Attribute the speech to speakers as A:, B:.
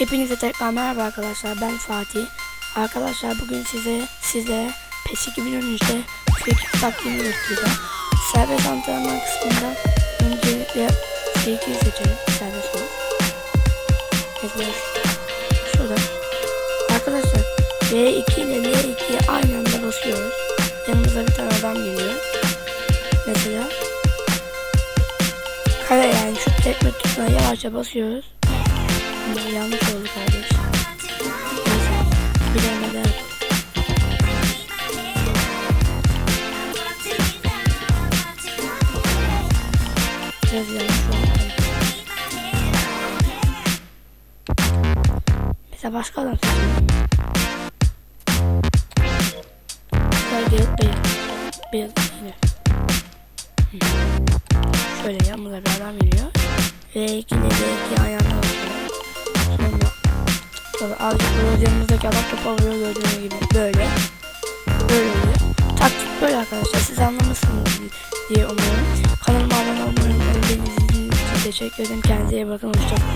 A: Hepinize tekrar merhaba arkadaşlar. Ben Fatih. Arkadaşlar bugün size size PES 2013'te free taktiğini göstereceğim. Serbest antrenman kısmında öncelikle free seçelim. Serbest ol. Mesela şurada. Arkadaşlar V2 ile L2'ye aynı anda basıyoruz. Yanımıza bir tane adam geliyor. Mesela kare yani şu tekme tuşuna yavaşça basıyoruz. Şimdi yanlış oldu kardeş. Neyse. Bilemeden. Biraz yanlış oldu. Mesela başka adam seçelim. Şöyle değil. Beyaz yine. Şöyle yanımıza bir adam geliyor. V2 ile V2 ayağına basıyor. Sonra Azıcık böyle yanımızdaki adam topa vuruyor gördüğünüz gibi böyle. Böyle oluyor. Taktik böyle arkadaşlar siz anlamışsınız diye umuyorum. Kanalıma abone olmayı unutmayın. Beni izlediğiniz için teşekkür ederim. Kendinize iyi bakın. Hoşçakalın.